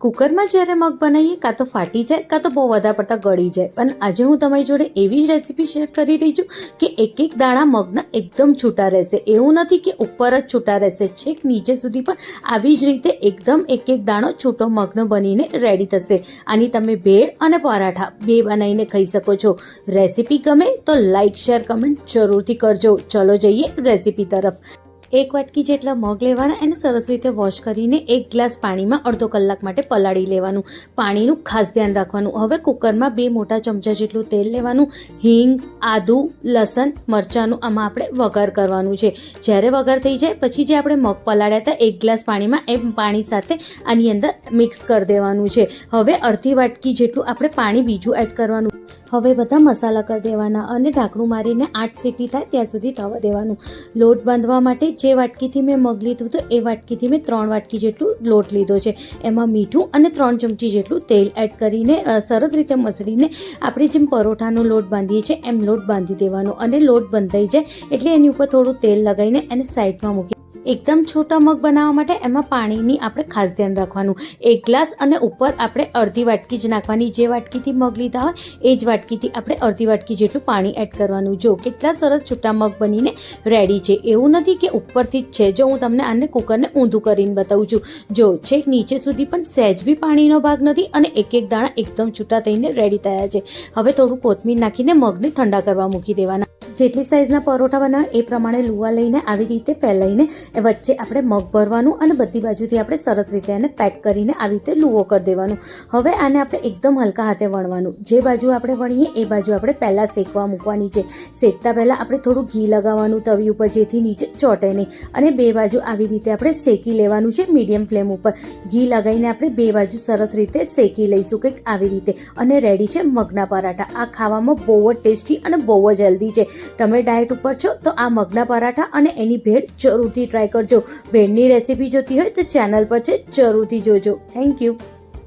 કુકરમાં જ્યારે મગ બનાવીએ, કાં તો ફાટી જાય, કાં તો બહુ વધારે પડતા ગળી જાય. પણ આજે હું તમારી જોડે એવી જ રેસીપી શેર કરી રહી છું કે એક એક દાણા મગના એકદમ છૂટા રહેશે. એવું નથી કે ઉપર જ છૂટા રહેશે, છેક નીચે સુધી પણ આવી જ રીતે એકદમ એક એક દાણો છૂટો મગનો બનીને રેડી થશે. આની તમે ભેળ અને પરાઠા બે બનાવીને ખાઈ શકો છો. રેસીપી ગમે તો લાઇક શેર કમેન્ટ જરૂરથી કરજો. ચલો જઈએ રેસીપી તરફ. એક વાટકી જેટલા મગ લેવાના, એને સરસ રીતે વોશ કરીને એક ગ્લાસ પાણીમાં અડધો કલાક માટે પલાળી લેવાનું. પાણીનું ખાસ ધ્યાન રાખવાનું. હવે કુકરમાં બે મોટા ચમચા જેટલું તેલ લેવાનું, હિંગ, આદુ, લસણ, મરચાંનું આમાં આપણે વઘાર કરવાનું છે. જ્યારે વઘાર થઈ જાય, પછી જે આપણે મગ પલાળ્યા હતા, એક ગ્લાસ પાણીમાં એ પાણી સાથે આની અંદર મિક્સ કરી દેવાનું છે. હવે અડધી વાટકી જેટલું આપણે પાણી બીજું એડ કરવાનું. હવે બધા મસાલા કરી દેવાના અને ઢાંકણું મારીને આઠ સીટી થાય ત્યાં સુધી થવા દેવાનું. લોટ બાંધવા માટે જે વાટકીથી મેં મગ લીધું હતું, એ વાટકીથી મેં ત્રણ વાટકી જેટલું લોટ લીધો છે. એમાં મીઠું અને ત્રણ ચમચી જેટલું તેલ એડ કરીને સરસ રીતે મસળીને આપણે જેમ પરોઠાનો લોટ બાંધીએ છીએ, એમ લોટ બાંધી દેવાનો. અને લોટ બંધાઈ જાય એટલે એની ઉપર થોડું તેલ લગાવીને એને સાઈડમાં મૂકી એકદમ છોટા મગ બનાવવા માટે એમાં પાણીની આપણે ખાસ ધ્યાન રાખવાનું. એક ગ્લાસ અને ઉપર આપણે અડધી વાટકી જ નાખવાની. જે વાટકીથી મગ લીધા હોય, એ જ વાટકીથી આપણે અડધી વાટકી જેટલું પાણી એડ કરવાનું. જો કેટલા સરસ છૂટા મગ બનીને રેડી છે. એવું નથી કે ઉપરથી જ છે. જો હું તમને આને કુકરને ઊંધું કરીને બતાવું છું. જો છેક નીચે સુધી પણ સહેજ બી પાણીનો ભાગ નથી અને એક એક દાણા એકદમ છૂટા થઈને રેડી થયા છે. હવે થોડું કોથમીર નાખીને મગને ઠંડા કરવા મૂકી દેવાના. જેટલી સાઈઝના પરોઠા બનાવે એ પ્રમાણે લુવા લઈને આવી રીતે ફેલાઈને વચ્ચે આપણે મગ ભરવાનું અને બધી બાજુથી આપણે સરસ રીતે એને પેક કરીને આવી રીતે લુવો કરી દેવાનું. હવે આને આપણે એકદમ હલકા હાથે વણવાનું. જે બાજુ આપણે વણીએ એ બાજુ આપણે પહેલાં શેકવા મૂકવાની છે. શેકતા પહેલાં આપણે થોડું ઘી લગાવવાનું તવી ઉપર જેથી નીચે ચોટે નહીં. અને બે બાજુ આવી રીતે આપણે શેકી લેવાનું છે મીડિયમ ફ્લેમ ઉપર. ઘી લગાવીને આપણે બે બાજુ સરસ રીતે શેકી લઈશું કંઈક આવી રીતે. અને રેડી છે મગના પરાઠા. આ ખાવામાં બહુ જ ટેસ્ટી અને બહુ જ હેલ્ધી છે. તમે ડાયટ ઉપર છો, તો આ મગના પરાઠા અને એની ભેળ જરૂરથી ટ્રાય કરજો. ભેળની રેસીપી જોતી હોય તો ચેનલ પર છે, જરૂરથી જોજો. Thank you